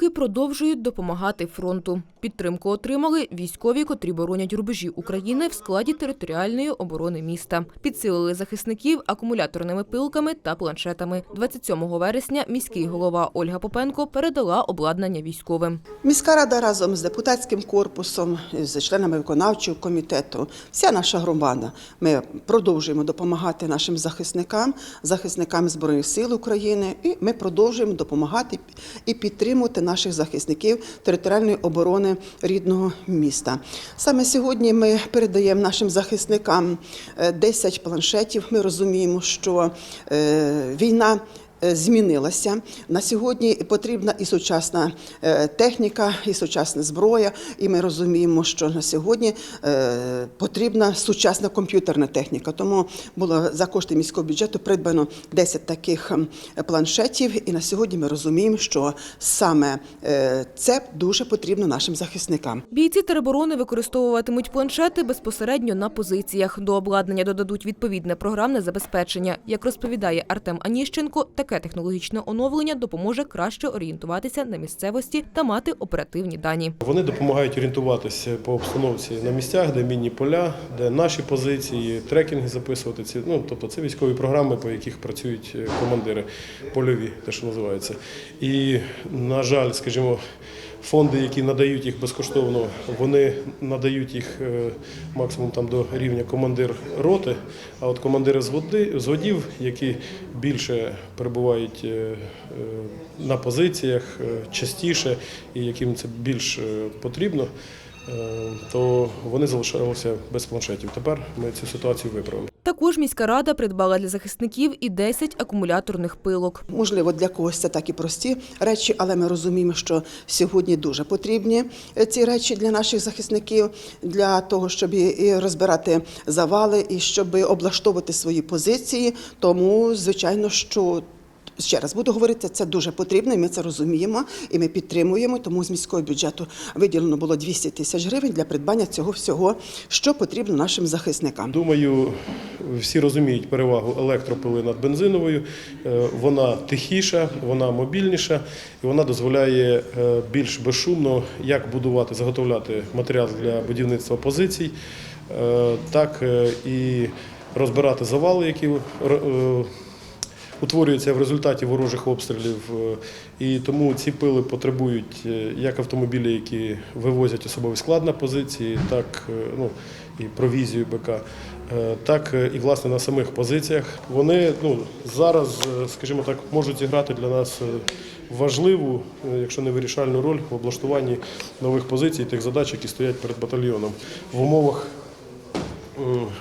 Прилуки продовжують допомагати фронту. Підтримку отримали військові, котрі боронять рубежі України в складі територіальної оборони міста. Підсилили захисників акумуляторними пилками та планшетами. 27 вересня міський голова Ольга Попенко передала обладнання військовим. Міська рада разом з депутатським корпусом, з членами виконавчого комітету, вся наша громада. Ми продовжуємо допомагати нашим захисникам, захисникам Збройних сил України, і ми продовжуємо допомагати і підтримувати наших захисників територіальної оборони рідного міста. Саме сьогодні ми передаємо нашим захисникам е, 10 планшетів. Ми розуміємо, що е, війна е, змінилася. На сьогодні потрібна і сучасна е, техніка, і сучасна зброя. І ми розуміємо, що на сьогодні е, потрібна сучасна комп'ютерна техніка. Тому було за кошти міського бюджету придбано 10 таких ем, планшетів. І на сьогодні ми розуміємо, що саме е, це дуже потрібно нашим захисникам. Бійці тероборони використовуватимуть планшети безпосередньо на позиціях. До обладнання додадуть відповідне програмне забезпечення. Як розповідає Артем Аніщенко, таке технологічне оновлення допоможе краще орієнтуватися на місцевості та мати оперативні дані. Вони допомагають орієнтуватися по обстановці на місцях, де мінні поля, де наші позиції, трекінги записувати. Ці ну тобто це військові програми, по яких працюють е, командири польові, те, що називається. І на жаль, скажімо. Фонди, які надають їх безкоштовно, вони надають їх е, максимум там до рівня командир роти. А от командири зводів, які більше перебувають е, е, на позиціях частіше і яким це більш потрібно, то вони залишалися без планшетів. Тепер ми цю ситуацію виправимо. Також міська рада придбала для захисників і 10 акумуляторних пилок. Можливо, для когось це так і прості речі, але ми розуміємо, що сьогодні дуже потрібні е, ці речі для наших захисників, для того, щоб і розбирати завали, і щоб облаштовувати свої позиції. Тому, звичайно, що. Ще раз буду говорити, це дуже потрібно, і ми це розуміємо, і ми підтримуємо. Тому з міського бюджету виділено було 200 тисяч гривень для придбання цього всього, що потрібно нашим захисникам. Думаю, всі розуміють перевагу електропили над бензиновою. Е, Вона тихіша, вона мобільніша і вона дозволяє е, більш безшумно як будувати, заготовляти матеріал для будівництва позицій, е, так і розбирати завали, які утворюються в результаті ворожих обстрілів. Е, І тому ці пили потребують е, як автомобілі, які вивозять особовий склад на позиції, так е, ну, і провізію БК, так і власне на самих позиціях. Вони ну, зараз, скажімо так, можуть зіграти для нас важливу, якщо не вирішальну роль в облаштуванні нових позицій, тих задач, які стоять перед батальйоном в умовах,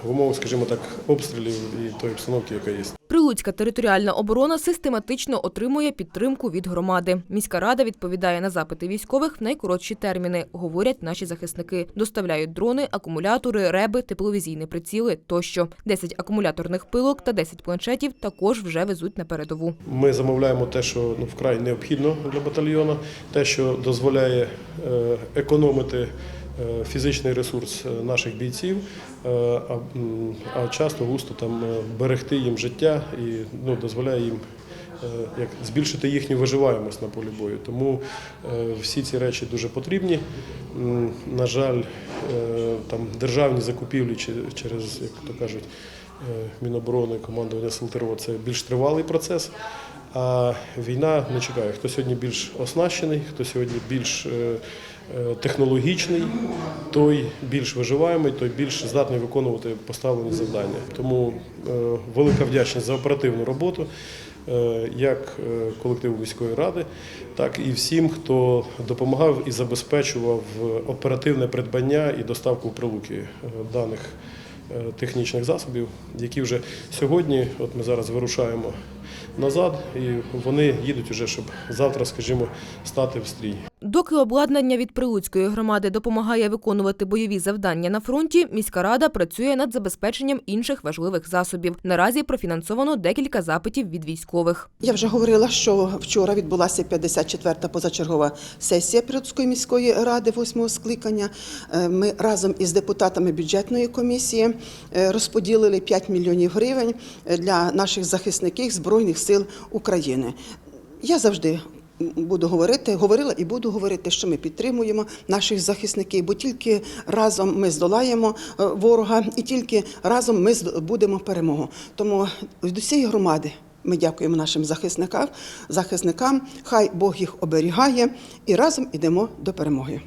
в умовах, скажімо так, обстрілів і тої обстановки, яка є. Прилуцька територіальна оборона систематично отримує підтримку від громади. Міська рада відповідає на запити військових в найкоротші терміни, говорять наші захисники. Доставляють дрони, акумулятори, реби, тепловізійні приціли тощо. 10 акумуляторних пилок та 10 планшетів також вже везуть на передову. Ми замовляємо те, що ну, вкрай необхідно для батальйону, те, що дозволяє е, економити фізичний ресурс е, наших бійців, е, а, часто густо там е, берегти їм життя і ну, дозволяє їм. е, Як збільшити їхню виживаємость на полі бою. Тому е, всі ці речі дуже потрібні. На жаль, е, там державні закупівлі через, як то кажуть, е, Міноборони, командування Сил ТРО – це більш тривалий процес. А війна не чекає. Хто сьогодні більш оснащений, хто сьогодні більш е, е, технологічний, той більш виживаємий, той більш здатний виконувати поставлені завдання. Тому е, велика вдячність за оперативну роботу. е, Як е, колективу міської ради, так і всім, хто допомагав і забезпечував оперативне придбання і доставку прилуки е, даних е, технічних засобів, які вже сьогодні, от ми зараз вирушаємо назад, і вони їдуть уже, щоб завтра, скажімо, стати в стрій. Доки обладнання від Прилуцької громади допомагає виконувати бойові завдання на фронті, міська рада працює над забезпеченням інших важливих засобів. Наразі профінансовано декілька запитів від військових. Я вже говорила, що вчора відбулася 54-та позачергова сесія Прилуцької міської ради, восьмого скликання. Е, Ми разом із депутатами бюджетної комісії е, розподілили 5 мільйонів гривень е, для наших захисників Збройних сил України. Я завжди буду говорити, говорила і буду говорити, що ми підтримуємо наших захисників, бо тільки разом ми здолаємо е, ворога, і тільки разом ми здобудемо перемогу. Тому від усієї громади. Ми дякуємо нашим захисникам, захисникам. Хай Бог їх оберігає і разом ідемо до перемоги.